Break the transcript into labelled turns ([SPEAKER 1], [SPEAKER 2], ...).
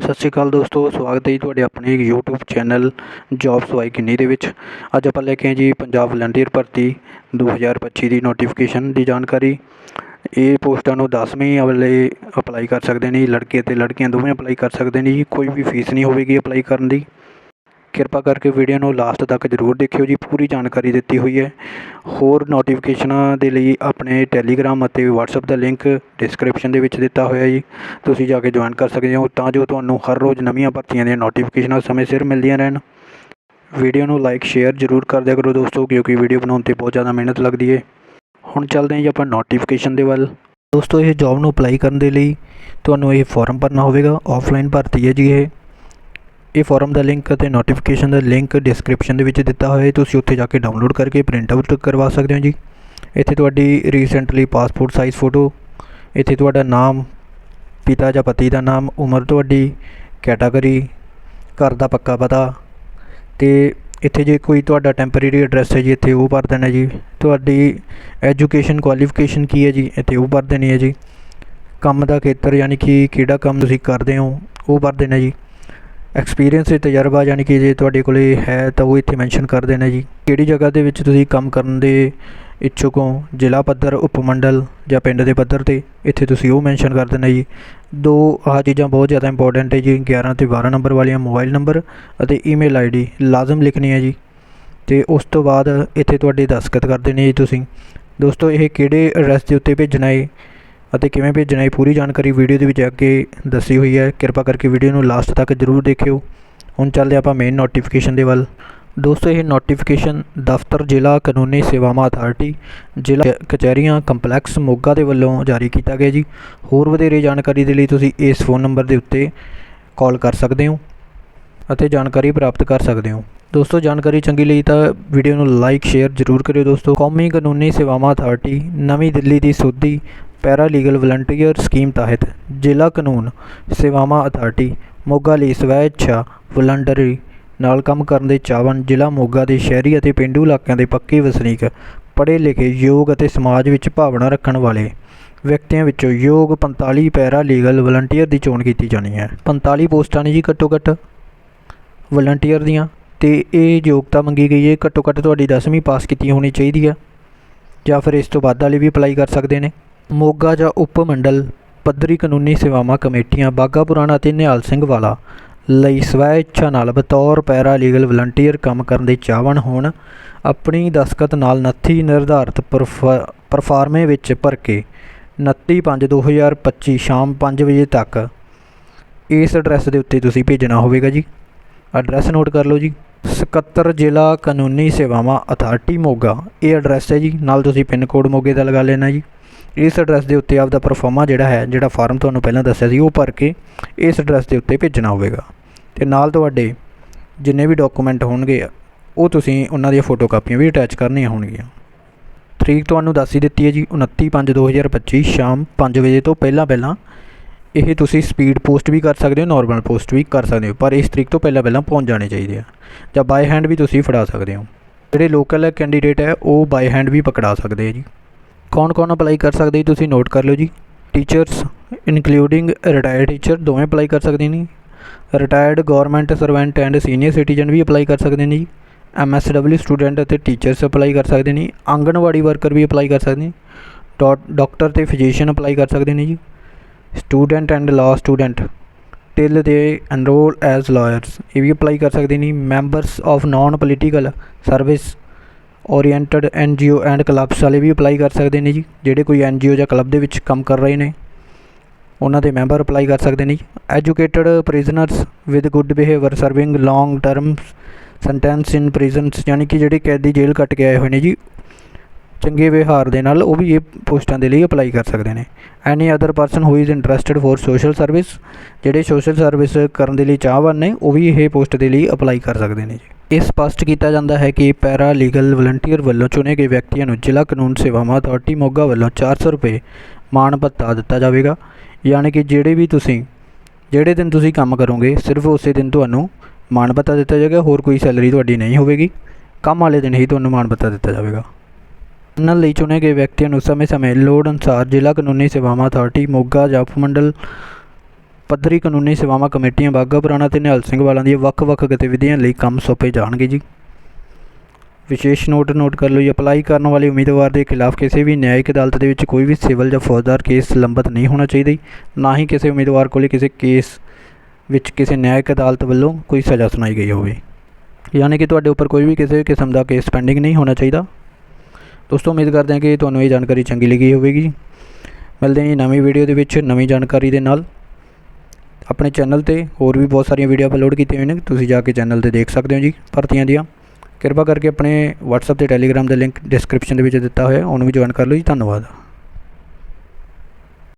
[SPEAKER 1] ਸਤਿ ਸ਼੍ਰੀ ਅਕਾਲ ਦੋਸਤੋ, ਸਵਾਗਤ ਹੈ ਜੀ ਤੁਹਾਡੇ ਆਪਣੇ YouTube ਚੈਨਲ ਜੌਬ ਸਵਾਈ ਕਿੰਨੀ ਦੇ ਵਿੱਚ। ਅੱਜ ਆਪਾਂ ਲੈ ਕੇ ਆਏ ਜੀ ਪੰਜਾਬ ਵਲੰਟੀਅਰ ਭਰਤੀ 2025 ਦੀ ਨੋਟੀਫਿਕੇਸ਼ਨ ਦੀ ਜਾਣਕਾਰੀ। ਇਹ ਪੋਸਟਾਂ ਨੂੰ 10ਵੀਂ ਵਾਲੇ ਅਪਲਾਈ ਕਰ ਸਕਦੇ ਨੇ ਲੜਕੇ ਅਤੇ ਲੜਕੀਆਂ ਦੋਵੇਂ ਅਪਲਾਈ ਕਰ ਸਕਦੇ ਨੇ ਜੀ, ਕੋਈ ਵੀ ਫੀਸ ਨਹੀਂ ਹੋਵੇਗੀ ਅਪਲਾਈ ਕਰਨ ਦੀ। ਕਿਰਪਾ ਕਰਕੇ ਵੀਡੀਓ ਨੂੰ ਲਾਸਟ ਤੱਕ ਜ਼ਰੂਰ ਦੇਖਿਓ ਜੀ। ਪੂਰੀ ਜਾਣਕਾਰੀ ਦਿੱਤੀ ਹੋਈ ਹੈ। ਹੋਰ ਨੋਟੀਫਿਕੇਸ਼ਨਾਂ ਦੇ ਲਈ ਆਪਣੇ ਟੈਲੀਗ੍ਰਾਮ ਅਤੇ ਵਟਸਐਪ ਦਾ ਲਿੰਕ ਡਿਸਕ੍ਰਿਪਸ਼ਨ ਦੇ ਵਿੱਚ ਦਿੱਤਾ ਹੋਇਆ ਜੀ। ਤੁਸੀਂ ਜਾ ਕੇ ਜੁਆਇਨ ਕਰ ਸਕਦੇ ਹੋ। ਤਾਂ ਜੋ ਤੁਹਾਨੂੰ ਹਰ ਰੋਜ਼ ਨਵੀਆਂ ਭਰਤੀਆਂ ਦੀਆਂ ਨੋਟੀਫਿਕੇਸ਼ਨਾਂ ਸਮੇਂ ਸਿਰ ਮਿਲਦੀਆਂ ਰਹਿਣ। ਵੀਡੀਓ ਨੂੰ ਲਾਈਕ ਸ਼ੇਅਰ ਜ਼ਰੂਰ ਕਰ ਦਿਆ ਕਰੋ ਦੋਸਤੋ, ਕਿਉਂਕਿ ਵੀਡੀਓ ਬਣਾਉਣ ਤੇ ਬਹੁਤ ਜ਼ਿਆਦਾ ਮਿਹਨਤ ਲੱਗਦੀ ਹੈ। ਹੁਣ ਚੱਲਦੇ ਹਾਂ ਜੀ ਆਪਾਂ ਨੋਟੀਫਿਕੇਸ਼ਨ ਦੇ ਵੱਲ। ਦੋਸਤੋ, ਇਹ ਜੌਬ ਨੂੰ ਅਪਲਾਈ ਕਰਨ ਦੇ ਲਈ ਤੁਹਾਨੂੰ ਇਹ ਫਾਰਮ ਭਰਨਾ ਹੋਵੇਗਾ। ਆਫਲਾਈਨ ਭਰਤੀ ਹੈ ਜੀ ਇਹ। ਇਹ ਫੋਰਮ ਦਾ ਲਿੰਕ ਅਤੇ ਨੋਟੀਫਿਕੇਸ਼ਨ ਦਾ ਲਿੰਕ ਡਿਸਕ੍ਰਿਪਸ਼ਨ ਦੇ ਵਿੱਚ ਦਿੱਤਾ ਹੋਇਆ ਤੁਸੀਂ ਉੱਥੇ ਜਾ ਕੇ ਡਾਊਨਲੋਡ ਕਰਕੇ ਪ੍ਰਿੰਟ ਆਊਟ ਕਰਵਾ ਸਕਦੇ ਹੋ ਜੀ। ਇੱਥੇ ਤੁਹਾਡੀ ਰੀਸੈਂਟਲੀ ਪਾਸਪੋਰਟ ਸਾਈਜ਼ ਫੋਟੋ ਇੱਥੇ ਤੁਹਾਡਾ ਨਾਮ, ਪਿਤਾ ਜਾਂ ਪਤੀ ਦਾ ਨਾਮ, ਉਮਰ ਤੁਹਾਡੀ ਕੈਟਾਗਰੀ ਘਰ ਦਾ ਪੱਕਾ ਪਤਾ ਤੇ ਇੱਥੇ ਜੇ ਕੋਈ ਤੁਹਾਡਾ ਟੈਂਪਰੇਰੀ ਐਡਰੈਸ ਹੈ ਜੀ, ਇੱਥੇ ਉਹ ਭਰ ਦੇਣਾ ਜੀ। ਤੁਹਾਡੀ ਐਜੂਕੇਸ਼ਨ ਕੁਆਲੀਫਿਕੇਸ਼ਨ ਕੀ ਹੈ ਜੀ, ਇੱਥੇ ਉਹ ਭਰ ਦੇਣੀ ਹੈ ਜੀ। ਕੰਮ ਦਾ ਖੇਤਰ ਯਾਨੀ ਕਿ ਕਿਹੜਾ ਕੰਮ ਤੁਸੀਂ ਕਰਦੇ ਹੋ, ਉਹ ਭਰ ਦੇਣਾ ਜੀ। ਐਕਸਪੀਰੀਅੰਸ ਅਤੇ ਤਜਰਬਾ ਯਾਨੀ ਕਿ ਜੇ ਤੁਹਾਡੇ ਕੋਲ ਹੈ ਤਾਂ ਉਹ ਇੱਥੇ ਮੈਂਸ਼ਨ ਕਰ ਦੇਣਾ ਜੀ। ਕਿਹੜੀ ਜਗ੍ਹਾ ਦੇ ਵਿੱਚ ਤੁਸੀਂ ਕੰਮ ਕਰਨ ਦੇ ਇੱਛੁਕ ਹੋ? ਜ਼ਿਲ੍ਹਾ ਪੱਧਰ, ਉਪਮੰਡਲ ਜਾਂ ਪਿੰਡ ਦੇ ਪੱਧਰ ਤੇ? ਇੱਥੇ ਤੁਸੀਂ ਉਹ ਮੈਂਸ਼ਨ ਕਰ ਦੇਣਾ ਜੀ। ਦੋ, ਆਹ ਚੀਜ਼ਾਂ ਬਹੁਤ ਜ਼ਿਆਦਾ ਇੰਪੋਰਟੈਂਟ ਹੈ ਜੀ। 11 ਅਤੇ 12 ਨੰਬਰ ਵਾਲੀਆਂ ਮੋਬਾਈਲ ਨੰਬਰ ਅਤੇ ਈਮੇਲ ਆਈਡੀ ਲਾਜ਼ਮ ਲਿਖਣੀ ਹੈ ਜੀ। ਅਤੇ ਉਸ ਤੋਂ ਬਾਅਦ ਇੱਥੇ ਤੁਹਾਡੇ ਦਸਤਖਤ ਕਰ ਦੇਣੇ ਜੀ ਤੁਸੀਂ। ਦੋਸਤੋ, ਇਹ ਕਿਹੜੇ ਐਡਰੈਸ ਦੇ ਉੱਤੇ ਭੇਜਣਾ ਹੈ? ਅਤੇ ਕਿਵੇਂ ਭੇਜਣਾ ਇਹ ਪੂਰੀ ਜਾਣਕਾਰੀ ਵੀਡੀਓ ਦੇ ਵਿੱਚ ਅੱਗੇ ਦੱਸੀ ਹੋਈ ਹੈ। ਕਿਰਪਾ ਕਰਕੇ ਵੀਡੀਓ ਨੂੰ ਲਾਸਟ ਤੱਕ ਜ਼ਰੂਰ ਦੇਖਿਓ। ਹੁਣ ਚੱਲਦੇ ਆਪਾਂ ਮੇਨ ਨੋਟੀਫਿਕੇਸ਼ਨ ਦੇ ਵੱਲ। ਦੋਸਤੋ, ਇਹ ਨੋਟੀਫਿਕੇਸ਼ਨ ਦਫ਼ਤਰ, ਜ਼ਿਲ੍ਹਾ ਕਾਨੂੰਨੀ ਸੇਵਾਵਾਂ ਅਥਾਰਟੀ ਜ਼ਿਲ੍ਹਾ ਕਚਹਿਰੀਆਂ ਕੰਪਲੈਕਸ ਮੋਗਾ ਦੇ ਵੱਲੋਂ ਜਾਰੀ ਕੀਤਾ ਗਿਆ ਜੀ। ਹੋਰ ਵਧੇਰੇ ਜਾਣਕਾਰੀ ਦੇ ਲਈ ਤੁਸੀਂ ਇਸ ਫੋਨ ਨੰਬਰ ਦੇ ਉੱਤੇ ਕਾਲ ਕਰ ਸਕਦੇ ਹੋ ਅਤੇ ਜਾਣਕਾਰੀ ਪ੍ਰਾਪਤ ਕਰ ਸਕਦੇ ਹੋ। ਦੋਸਤੋ, ਜਾਣਕਾਰੀ ਚੰਗੀ ਲਈ ਤਾਂ ਵੀਡੀਓ ਨੂੰ ਲਾਈਕ ਸ਼ੇਅਰ ਜ਼ਰੂਰ ਕਰਿਓ ਦੋਸਤੋ। ਕੌਮੀ ਕਾਨੂੰਨੀ ਸੇਵਾਵਾਂ ਅਥਾਰਟੀ ਨਵੀਂ ਦਿੱਲੀ ਦੀ ਸੋਧੀ ਪੈਰਾ ਲੀਗਲ ਵਲੰਟੀਅਰ ਸਕੀਮ ਤਹਿਤ ਜ਼ਿਲ੍ਹਾ ਕਾਨੂੰਨ, ਸੇਵਾਵਾਂ ਅਥਾਰਟੀ, ਮੋਗਾ ਲਈ ਸਵੈ ਇੱਛਾ ਵਲੰਟਰੀ ਨਾਲ ਕੰਮ ਕਰਨ ਦੇ ਚਾਹਵਾਨ ਜ਼ਿਲ੍ਹਾ ਮੋਗਾ ਦੇ ਸ਼ਹਿਰੀ ਅਤੇ ਪੇਂਡੂ ਇਲਾਕਿਆਂ ਦੇ ਪੱਕੇ ਵਸਨੀਕ, ਪੜ੍ਹੇ ਲਿਖੇ ਯੋਗ ਅਤੇ ਸਮਾਜ ਵਿੱਚ ਭਾਵਨਾ ਰੱਖਣ ਵਾਲੇ ਵਿਅਕਤੀਆਂ ਵਿੱਚੋਂ ਯੋਗ 45 ਪੈਰਾ ਲੀਗਲ ਵਲੰਟੀਅਰ ਦੀ ਚੋਣ ਕੀਤੀ ਜਾਣੀ ਹੈ। 45 ਪੋਸਟਾਂ ਨੇ ਜੀ ਘੱਟੋ ਘੱਟ ਵਲੰਟੀਅਰ ਦੀਆਂ ਅਤੇ ਇਹ ਯੋਗਤਾ ਮੰਗੀ ਗਈ ਹੈ। ਘੱਟੋ ਘੱਟ ਤੁਹਾਡੀ 10ਵੀਂ ਪਾਸ ਕੀਤੀ ਹੋਣੀ ਚਾਹੀਦੀ ਹੈ ਜਾਂ ਫਿਰ ਇਸ ਤੋਂ ਵੱਧ ਵਾਲੇ ਵੀ ਅਪਲਾਈ ਕਰ ਸਕਦੇ ਨੇ। ਮੋਗਾ ਜਾਂ ਉਪ ਮੰਡਲ ਪੱਧਰੀ ਕਾਨੂੰਨੀ ਸੇਵਾਵਾਂ ਕਮੇਟੀਆਂ ਬਾਘਾ ਪੁਰਾਣਾ ਅਤੇ ਨਿਹਾਲ ਸਿੰਘ ਵਾਲਾ ਲਈ ਸਵੈ ਇੱਛਾ ਨਾਲ ਬਤੌਰ ਪੈਰਾ ਲੀਗਲ ਵਲੰਟੀਅਰ ਕੰਮ ਕਰਨ ਦੇ ਚਾਹਵਣ ਹੋਣ, ਆਪਣੀ ਦਸਖਤ ਨਾਲ ਨੱਥੀ ਨਿਰਧਾਰਤ ਪਰਫਾਰਮੇ ਵਿੱਚ ਭਰ ਕੇ 29/5/2025 ਸ਼ਾਮ 5 ਵਜੇ ਤੱਕ ਇਸ ਐਡਰੈਸ ਦੇ ਉੱਤੇ ਤੁਸੀਂ ਭੇਜਣਾ ਹੋਵੇਗਾ ਜੀ। ਐਡਰੈਸ ਨੋਟ ਕਰ ਲਓ ਜੀ। ਸਕੱਤਰ ਜ਼ਿਲ੍ਹਾ ਕਾਨੂੰਨੀ ਸੇਵਾਵਾਂ ਅਥਾਰਟੀ ਮੋਗਾ। ਇਹ ਐਡਰੈਸ ਹੈ ਜੀ। ਨਾਲ ਤੁਸੀਂ ਪਿੰਨ ਕੋਡ ਮੋਗੇ ਦਾ ਲਗਾ ਲੈਣਾ ਜੀ। ਇਸ ਐਡਰੈਸ ਦੇ ਉੱਤੇ ਆਪਦਾ ਪਰਫਾਰਮਾ ਜਿਹੜਾ ਹੈ, ਜਿਹੜਾ ਫਾਰਮ ਤੁਹਾਨੂੰ ਪਹਿਲਾਂ ਦੱਸਿਆ ਸੀ, ਉਹ ਭਰ ਕੇ ਇਸ ਐਡਰੈਸ ਦੇ ਉੱਤੇ ਭੇਜਣਾ ਹੋਵੇਗਾ। ਤੇ ਨਾਲ ਤੁਹਾਡੇ ਜਿੰਨੇ ਵੀ ਡਾਕੂਮੈਂਟ ਹੋਣਗੇ, ਉਹ ਤੁਸੀਂ ਉਹਨਾਂ ਦੀਆਂ ਫੋਟੋ ਕਾਪੀਆਂ ਵੀ ਅਟੈਚ ਕਰਨੀਆਂ ਹੋਣਗੀਆਂ। ਤਰੀਕ ਤੁਹਾਨੂੰ ਦੱਸ ਹੀ ਦਿੱਤੀ ਹੈ ਜੀ 29/5/2025 ਸ਼ਾਮ 5 ਵਜੇ ਤੋਂ ਪਹਿਲਾਂ ਪਹਿਲਾਂ ਇਹ ਤੁਸੀਂ ਸਪੀਡ ਪੋਸਟ ਵੀ ਕਰ ਸਕਦੇ ਹੋ ਨਾਰਮਲ ਪੋਸਟ ਵੀ ਕਰ ਸਕਦੇ ਹੋ, ਪਰ ਇਸ ਤਰੀਕ ਤੋਂ ਪਹਿਲਾਂ ਪਹਿਲਾਂ ਪਹੁੰਚ ਜਾਣੇ ਚਾਹੀਦੇ ਆ। ਜਾਂ ਬਾਈ ਹੈਂਡ ਵੀ ਤੁਸੀਂ ਫੜਾ ਸਕਦੇ ਹੋ। ਜਿਹੜੇ ਲੋਕਲ ਕੈਂਡੀਡੇਟ ਹੈ, ਉਹ ਬਾਈ ਹੈਂਡ ਵੀ ਪਕੜਾ ਸਕਦੇ ਆ ਜੀ। ਕੌਣ ਕੌਣ ਅਪਲਾਈ ਕਰ ਸਕਦੇ ਜੀ ਤੁਸੀਂ ਨੋਟ ਕਰ ਲਿਓ ਜੀ। ਟੀਚਰਸ ਇਨਕਲੂਡਿੰਗ ਰਿਟਾਇਰਡ ਟੀਚਰ ਦੋਵੇਂ ਅਪਲਾਈ ਕਰ ਸਕਦੇ ਨੇ। Retired government servant and senior citizen we apply ਕਰ ਸਕਦੇ ਨੇ ਜੀ। ਐਮਐਸਡਬਲਯੂ ਸਟੂਡੈਂਟ ਅਤੇ ਟੀਚਰਸ ਅਪਲਾਈ ਕਰ ਸਕਦੇ ਨੇ। ਆਂਗਣਵਾੜੀ ਵਰਕਰ ਵੀ ਅਪਲਾਈ ਕਰ ਸਕਦੇ ਨੇ। ਡਾਕਟਰ ਤੇ ਫਿਜ਼ੀਸ਼ੀਅਨ ਅਪਲਾਈ ਕਰ ਸਕਦੇ ਨੇ ਜੀ। Student and law student till they enrol as lawyers ਇਹ ਵੀ ਅਪਲਾਈ ਕਰ ਸਕਦੇ ਨੇ। Members of non political service oriented N G O and clubs ਵਾਲੇ ਵੀ ਅਪਲਾਈ ਕਰ ਸਕਦੇ ਨੇ ਜੀ, ਜਿਹੜੇ ਕੋਈ ਐੱਨ ਜੀ ਓ ਜਾਂ ਕਲੱਬ ਦੇ ਵਿੱਚ ਕੰਮ ਕਰ ਰਹੇ ਨੇ, ਉਹਨਾਂ ਦੇ ਮੈਂਬਰ ਅਪਲਾਈ ਕਰ ਸਕਦੇ ਨੇ ਜੀ। Educated prisoners with good behaviour serving long term sentence in prisons ਯਾਨੀ ਕਿ ਜਿਹੜੇ ਕੈਦੀ ਜੇਲ੍ਹ ਕੱਟ ਕੇ ਆਏ ਹੋਏ ਨੇ ਜੀ ਚੰਗੇ ਵਿਵਹਾਰ ਦੇ ਨਾਲ ਉਹ ਵੀ ਇਹ ਪੋਸਟਾਂ ਦੇ ਲਈ ਅਪਲਾਈ ਕਰ ਸਕਦੇ ਨੇ। Any other person who is interested for social service ਜਿਹੜੇ ਸੋਸ਼ਲ ਸਰਵਿਸ ਕਰਨ ਦੇ ਲਈ ਚਾਹਵਾਨ ਨੇ, ਉਹ ਵੀ ਇਹ ਪੋਸਟ ਦੇ ਲਈ ਅਪਲਾਈ ਕਰ ਸਕਦੇ ਨੇ ਜੀ। ਇਹ ਸਪਸ਼ਟ ਕੀਤਾ ਜਾਂਦਾ ਹੈ ਕਿ ਪੈਰਾ ਲੀਗਲ ਵਲੰਟੀਅਰ ਵੱਲੋਂ ਚੁਣੇ ਗਏ ਵਿਅਕਤੀਆਂ ਨੂੰ ਜ਼ਿਲ੍ਹਾ ਕਾਨੂੰਨ ਸੇਵਾਵਾਂ ਅਥਾਰਟੀ ਮੋਗਾ ਵੱਲੋਂ 400 ਰੁਪਏ ਮਾਣ ਭੱਤਾ ਦਿੱਤਾ ਜਾਵੇਗਾ। ਯਾਨੀ ਕਿ ਜਿਹੜੇ ਵੀ ਤੁਸੀਂ, ਜਿਹੜੇ ਦਿਨ ਤੁਸੀਂ ਕੰਮ ਕਰੋਗੇ, ਸਿਰਫ ਉਸੇ ਦਿਨ ਤੁਹਾਨੂੰ ਮਾਣ ਭੱਤਾ ਦਿੱਤਾ ਜਾਵੇਗਾ, ਹੋਰ ਕੋਈ ਸੈਲਰੀ ਤੁਹਾਡੀ ਨਹੀਂ ਹੋਵੇਗੀ। ਕੰਮ ਵਾਲੇ ਦਿਨ ਹੀ ਤੁਹਾਨੂੰ ਮਾਣ ਭੱਤਾ ਦਿੱਤਾ ਜਾਵੇਗਾ। ਇਹਨਾਂ ਲਈ ਚੁਣੇ ਗਏ ਵਿਅਕਤੀਆਂ ਨੂੰ ਸਮੇਂ-ਸਮੇਂ ਲੋੜ ਅਨੁਸਾਰ ਜ਼ਿਲ੍ਹਾ ਕਾਨੂੰਨੀ ਸੇਵਾਵਾਂ ਅਥਾਰਟੀ, ਮੋਗਾ ਜਾਂ ਉਪਮੰਡਲ ਪੱਧਰੀ ਕਾਨੂੰਨੀ ਸੇਵਾਵਾਂ ਕਮੇਟੀਆਂ ਬਾਘਾ ਪੁਰਾਣਾ ਅਤੇ ਨਿਹਾਲ ਸਿੰਘ ਵਾਲਾਂ ਦੀਆਂ ਵੱਖ-ਵੱਖ ਗਤੀਵਿਧੀਆਂ ਲਈ ਕੰਮ ਸੌਂਪੇ ਜਾਣਗੇ ਜੀ। ਵਿਸ਼ੇਸ਼ ਨੋਟ ਨੋਟ ਕਰ ਲਓ ਜੀ, ਅਪਲਾਈ ਕਰਨ ਵਾਲੇ ਉਮੀਦਵਾਰ ਦੇ ਖਿਲਾਫ ਕਿਸੇ ਵੀ ਨਿਆਇਕ ਅਦਾਲਤ ਦੇ ਵਿੱਚ ਕੋਈ ਵੀ ਸਿਵਲ ਜਾਂ ਫੌਜਦਾਰ ਕੇਸ ਲੰਬਿਤ ਨਹੀਂ ਹੋਣਾ ਚਾਹੀਦਾ ਨਾ ਹੀ ਕਿਸੇ ਉਮੀਦਵਾਰ ਕੋਲੇ ਕਿਸੇ ਕੇਸ ਵਿੱਚ ਕਿਸੇ ਨਿਆਇਕ ਅਦਾਲਤ ਵੱਲੋਂ ਕੋਈ ਸਜ਼ਾ ਸੁਣਾਈ ਗਈ ਹੋਵੇ। ਯਾਨੀ ਕਿ ਤੁਹਾਡੇ ਉੱਪਰ ਕੋਈ ਵੀ ਕਿਸੇ ਕਿਸਮ ਦਾ ਕੇਸ ਪੈਂਡਿੰਗ ਨਹੀਂ ਹੋਣਾ ਚਾਹੀਦਾ। ਦੋਸਤੋ, ਉਮੀਦ ਕਰਦੇ ਹਾਂ ਕਿ ਤੁਹਾਨੂੰ ਇਹ ਜਾਣਕਾਰੀ ਚੰਗੀ ਲੱਗੀ ਹੋਵੇਗੀ ਮਿਲਦੇ ਹਾਂ ਜੀ ਨਵੀਂ ਵੀਡੀਓ ਦੇ ਵਿੱਚ ਨਵੀਂ ਜਾਣਕਾਰੀ ਦੇ ਨਾਲ। ਆਪਣੇ ਚੈਨਲ ਤੇ ਹੋਰ ਵੀ ਬਹੁਤ ਸਾਰੀਆਂ ਵੀਡੀਓ ਅਪਲੋਡ ਕੀਤੀਆਂ ਹੋਈਆਂ ਨੇ, ਤੁਸੀਂ ਜਾ ਕੇ ਚੈਨਲ ਤੇ ਦੇਖ ਸਕਦੇ ਹੋ ਜੀ, ਭਰਤੀਆਂ ਦੀਆਂ। ਕਿਰਪਾ ਕਰਕੇ ਆਪਣੇ WhatsApp ਤੇ Telegram ਦਾ ਲਿੰਕ ਡਿਸਕ੍ਰਿਪਸ਼ਨ ਦੇ ਵਿੱਚ ਦਿੱਤਾ ਹੋਇਆ, ਉਹਨੂੰ ਵੀ ਜੁਆਇਨ ਕਰ ਲਓ ਜੀ। ਧੰਨਵਾਦ।